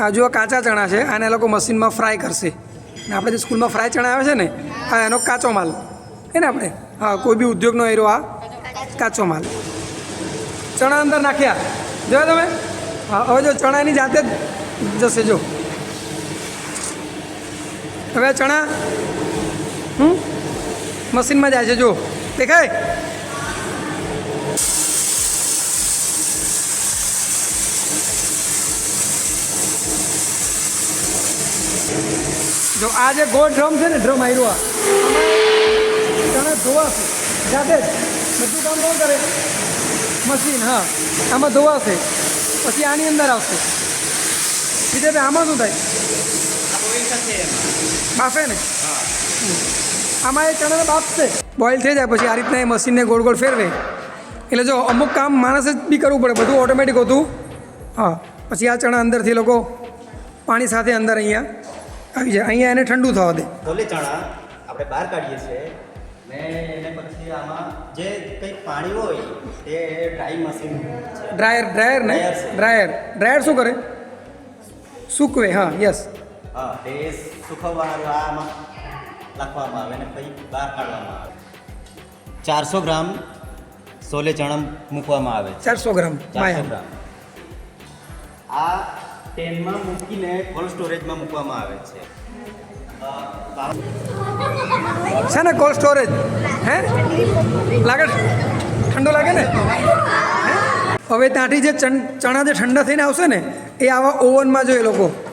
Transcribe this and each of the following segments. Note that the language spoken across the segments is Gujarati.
આ જો કાચા ચણા છે, આને લોકો મશીનમાં ફ્રાય કરશે. આપણે જે સ્કૂલમાં ફ્રાય ચણા આવે છે ને હા એનો કાચો માલ. હે ને આપણે? હા, કોઈ બી ઉદ્યોગનો એરો આ કાચો માલ. ચણા અંદર નાખ્યા. જોયા તમે? હા, હવે જો ચણાની જાતે જ જશે, જો. હવે ચણા, હમ? મશીનમાં જાય છે, જો. દેખાય? જો આ જે ગોળ ડ્રમ છે ને, ડ્રમ આવ્યો આ. ચણા ધોવાશે જાતે જ બધું કામ કોણ કરે? મશીન, હા. આમાં ધોવાશે પછી આની અંદર આવશે. સીધે આમાં શું થાય? બાફે ને? આમાં એ ચણાને બાફશે. બોઇલ થઈ જાય પછી આ રીતના એ મશીનને ગોળ ગોળ ફેરવે. એટલે જો અમુક કામ માણસે જ બી કરવું પડે. બધું ઓટોમેટિક હતું. હા. પછી આ ચણા અંદરથી લોકો પાણી સાથે અંદર અહીંયા આવી જાય. અહીંયા એને ઠંડુ થવા દે. ધોલે ચણા આપણે બહાર કાઢીએ છીએ. ને એને પછી આમાં જે કંઈ પાણી હોય તે ડ્રાય મશીન ડ્રાયર ડ્રાયર ને? Dryer dryer. શું કરે? સૂકવે હા યસ. હા તે સુકવવાનું આમાં લખવામાં આવે ને પછી બહાર કાઢવામાં આવે. ચારસો ગ્રામ સોલે ચણા મૂકવામાં આવે. ચારસો ગ્રામ ચારસો ગ્રામ. આ ટેનમાં મૂકીને કોલ્ડ સ્ટોરેજમાં મૂકવામાં આવે છે. છે ને કોલ્ડ સ્ટોરેજ હે? લાગે ઠંડો લાગે ને? હવે ત્યાંથી જે ચણ- જે ઠંડા થઈને આવશે ને, એ આવા ઓવનમાં જો એ લોકો?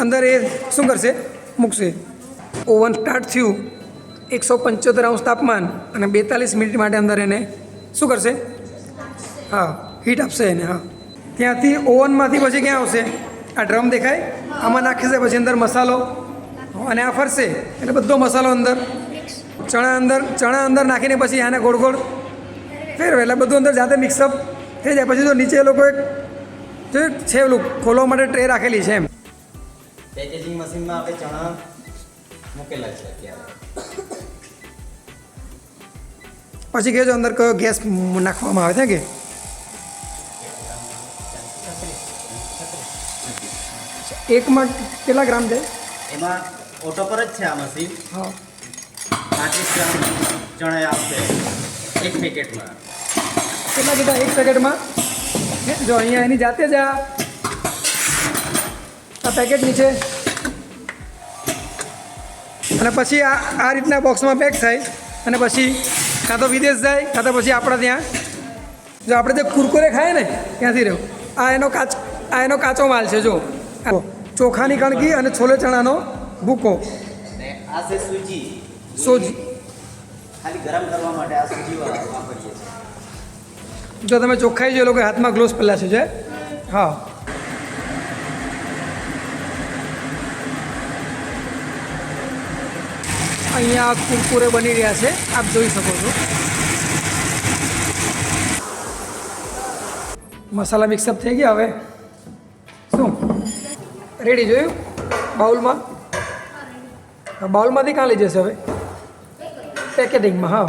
અંદર એ શું કરશે? મૂકશે. ઓવન સ્ટાર્ટ થયું, એકસો પંચોતેર અંશ તાપમાન અને બેતાલીસ મિનિટ માટે અંદર એને શું કરશે? હા હીટ આપશે એને, હા. ત્યાંથી ઓવનમાંથી પછી ક્યાં આવશે? આ ડ્રમ દેખાય? આમાં નાખીશે પછી અંદર મસાલો. અને આ ફરશે એટલે બધો મસાલો અંદર. ચણા અંદર ચણા અંદર નાખીને પછી આને ગોળ ગોળ ફેરવે એટલે બધું અંદર જાતે મિક્સઅપ થઈ જાય. પછી તો નીચે એ લોકો એક છે ઓલું ખોલવા માટે ટ્રે રાખેલી છે એમ. પેકેજિંગ મશીનમાં આપણે ચણા મૂકેલા છે અત્યારે. પછી કહેજો અંદર કયો ગેસ નાખવામાં આવે છે કે એકમાં કેટલા ગ્રામ છે? એમાં ઓટો પર જ છે આ મશીન. હા. પાંત્રીસ ગ્રામ ચણા આવશે એક પેકેટમાં. કેટલા કીધા? એક પેકેટમાં? જો અહીંયા એની જાતે જ આ પેકેટ નીચે. અને પછી આ આ રીતના બોક્સમાં પેક થાય. અને પછી કાં તો વિદેશ જાય કાં તો પછી આપણા ત્યાં. જો આપણે જે કુરકુરે ખાઈએ ને ત્યાંથી રહ્યો. આ એનો કાચ આ એનો કાચો માલ છે જો. ચોખાની કણકી અને છોલે ચણાનો ભૂકો. આ છે સૂજી. સોજી. ખાલી ગરમ કરવા માટે આ સૂજી વાપરીએ છીએ. જો તમે ચોખ્ખાઈ જો લોકો હાથમાં ગ્લોવ્સ પહેલા છે હા. અહીંયા કુરકુરે બની રહ્યા છે આપ જોઈ શકો છો. મસાલા મિક્સઅપ થઈ ગયા હવે. રેડી જોયું? બાઉલમાં? બાઉલમાંથી કાં લઈ જશે હવે? પેકેટિંગમાં હા.